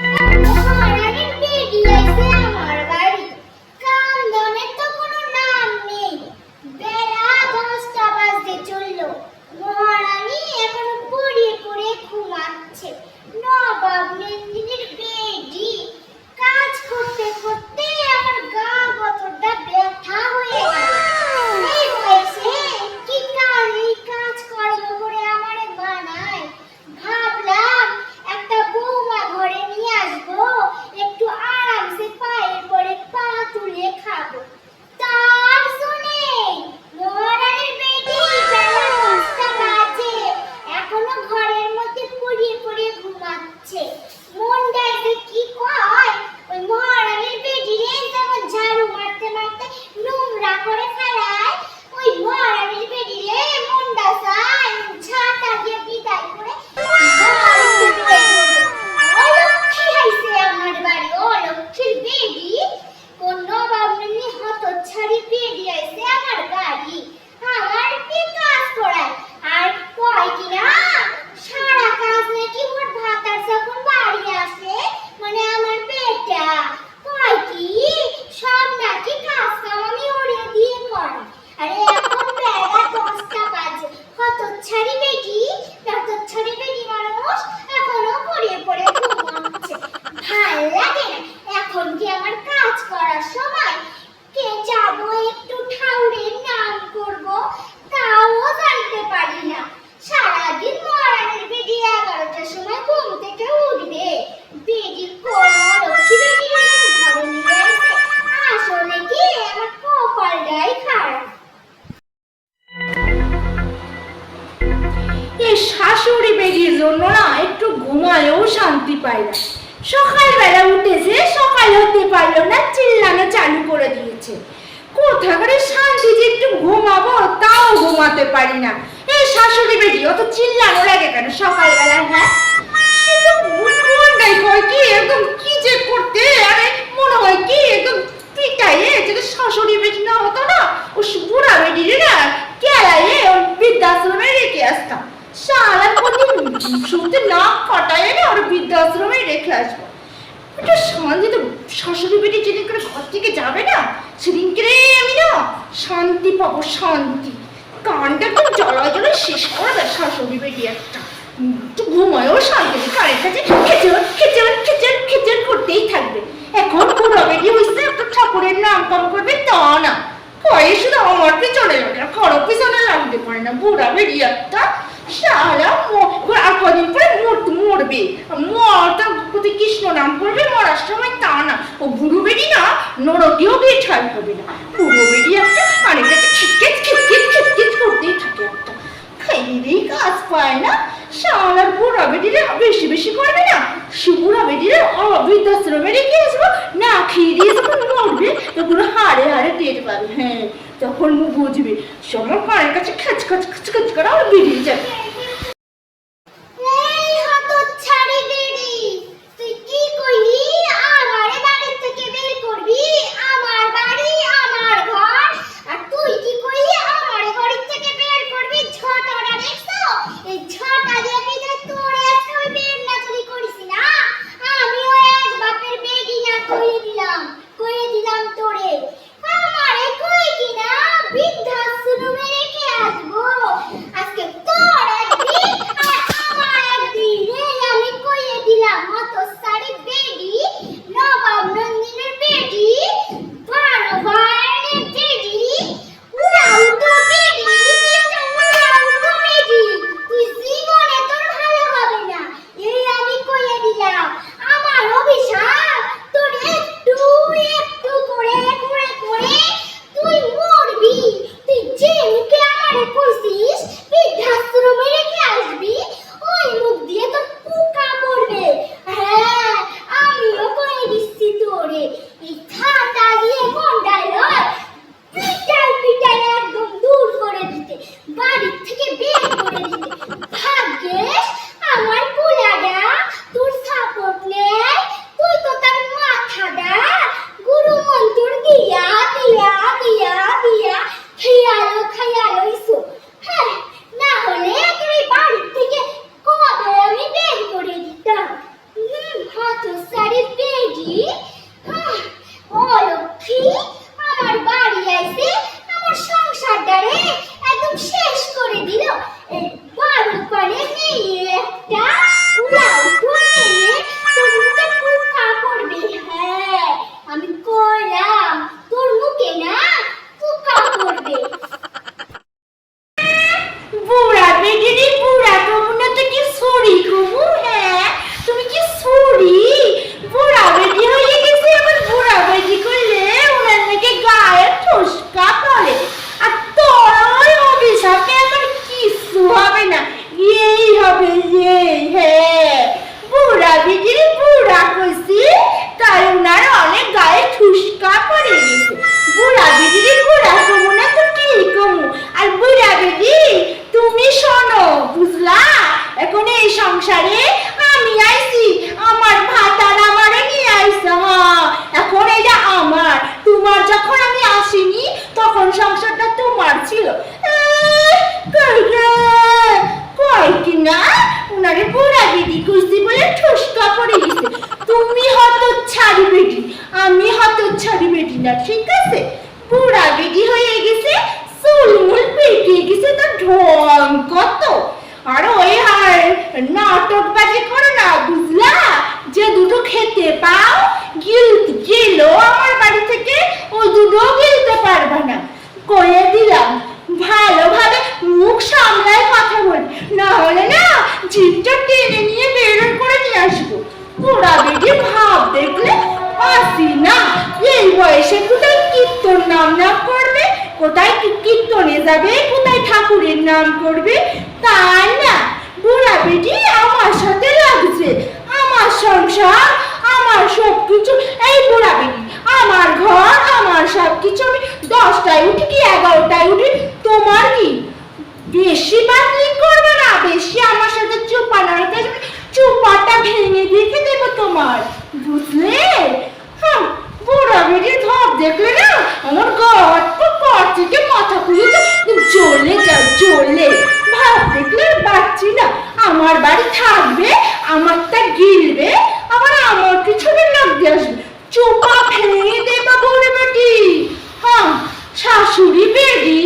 Thank you. কপালটাই খারাপ এই শাশুড়ি বেরিয়ে জন্য না একটু ঘুমালেও শান্তি পায় না। সকালবেলা উঠেছে, সকাল হতে পারল না, চিল্লানো চালু করে দিয়েছে। কোথাকারে শান্তি যে একটু ঘুমাবো, তাও ঘুমাতে পারি না। এই শাশুড়ি বেরি অত চিল্লানো লাগে কেন সকালবেলা হ্যাঁ সে তো মনটাই কয় কি একদম কি যে করতে আরে মনে হয় কি একদম পিটাইয়ে যদি শাশুড়ি বেটি না হতো না ও বুড়া বেটি না কেলাইয়ে ওর বৃদ্ধাশ্রমে রেখে আসতাম সারা প্রতি শুনতে না কাটায় না ওর বৃদ্ধাশ্রমে রেখে আসব। একটা শান্তি তো শাশুড়ি বেটি যেদিন করে ঘর থেকে যাবে না সেদিনকে আমি না শান্তি পাবো, শান্তি। কানটা একদম জলায় জলে শেষ করে দেয় শাশুড়ি বেটি একটা। একটু ঘুমায়ও শান্তি কানের কাছে খেচর খেচর খেচর খেচর করতেই থাকবে। এখন বুড়া বেটি হয়েছে একটা ঠাকুরের নাম কাম করবে তা না। কয়ে শুধু আমার পিছনে লাগে কারও পিছনে লাগতে পারে না। বুড়া বেটি একটা ম- আর কদিন পরে মর- মরবে। প্রতি কৃষ্ণ নাম করবে মরার তা না। ও বুড়ো বেটি না, নরকেও বিয়ে ঠাই হবে না। বুড়ো বেটি একটা আরেক কাছে খিটকেট খিটকেট খিটকেট করতেই থাকে একটা। খাইয়েই কাজ পায় না। শালার বুড়া বেশি বেশি করবে না। না খেয়ে দিয়ে যখন মরবে, তখন হাড়ে হাড়ে টের পাবে হ্যাঁ তখন বুঝবে। সময় পায়ের কাছে খাচ খাচ খাচ খাচ করে বেরিয়ে যাবে। শেষ করে দিল এই বারো করে নিয়ে একটা উড়াও ধরে তোর মুখে পোকা পড়বে হ্যাঁ আমি কইলাম তোর মুখে না পোকা পড়বে বুড়া বেগিনি বুড়া কমুনা তো কি সরি কমু হ্যাঁ তুমি কি সরি বুড়া বেটি হয়ে গেছে আবার বুড়া বেটি করলে ওনার নাকি গায়ে ঠুসকা পড়ে আর তোর ওই অভিশাপে আমার কিছু হবে না এই হবে এই হ্যাঁ বুড়া বেটির বুড়া কইছি তাই ওনার অনেক গায়ে ঠুসকা পড়ে গেছে বুড়া বেটির বুড়া কমু না তো কি কমু আর বুড়া বেটি তুমি শোনো বুঝলা এখন এই সংসারে আমি আইছি আমার ভাত আর আমারে নিয়ে আইছে হ্যাঁ এখন এটা আমার তোমার যখন আমি আসিনি তখন সংসারটা তোমার ছিল আহ, কই রে? কই কি না উনারে বুড়া বেটি কইছি বলে ঠুসকা পড়ে গেছে তুমি হত ছাড়ি বেটি আমি হত ছাড়ি বেটি না ঠিক আছে বুড়া বেটি হয়ে গেছে চুলমুল পেকে গেছে তো ঢং কত আর ওই হার নাটক বাজি করো না বুঝলা যে দুটো খেতে পাও গিল গেল আমার বাড়ি থেকে ও দুটো গিলতে পারবে কয়ে দিলাম। ভালোভাবে মুখ সামলায় কথা বল। না হলে না জিপটা টেনে নিয়ে বেরোন করে নিয়ে আসব। পোড়া বেটি ভাব দেখলে আসি না। এই বয়সে কোথায় কীর্তন নাম নাম করবে? কোথায় কীর্তনে যাবে? কোথায় ঠাকুরের নাম করবে? তা না? বুড়া বেটি আমার সাথে লাগছে আমার সংসার আমার সব কিছু এই বুড়া বেটি আমার ঘর আমার সব কিছু আমি দশটায় উঠি কি এগারোটায় উঠি তোমার কি বেশি বাতলি করবে না বেশি আমার সাথে চুপা নাড়াতে আসবে চুপাটা ভেঙে দেখে দেবো তোমার বুঝলে হ্যাঁ বুড়া বেটির ভাব দেখলে না আমার গট পর থেকে মাথা খুলে তো জ্বলে জ্বলে ভাব দেখলে পারছি না। আমার বাড়ি থাকবে, আমারটা গিলবে, আবার আমার পিছনে লাগতে আসবে। চোপা ভেঙে দেবা বুড়ে বেটি হ্যাঁ শাশুড়ি বেডি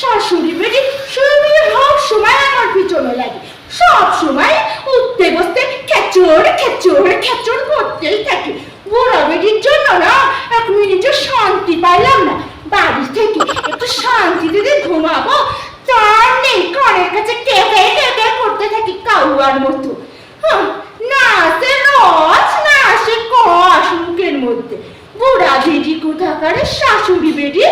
শাশুড়ি বেডি শুধু সব সময় আমার পিছনে লাগে। সব সময় উঠতে বসতে খেচড় খেচড় খেচড় করতেই থাকে। বুড়া বেটির জন্য না, এক মিনিটও শান্তি পাইলাম না। বাড়ি থেকে একটু শান্তিতে যে ঘুমাবো তার নেই, কানের কাছে কেঁপে কেঁপে করতে থাকি, কাউয়ার মতো। না সে রস, না সে কষ মুখের মধ্যে। বুড়া বেডি কোথাকারে শাশুড়ি বেডি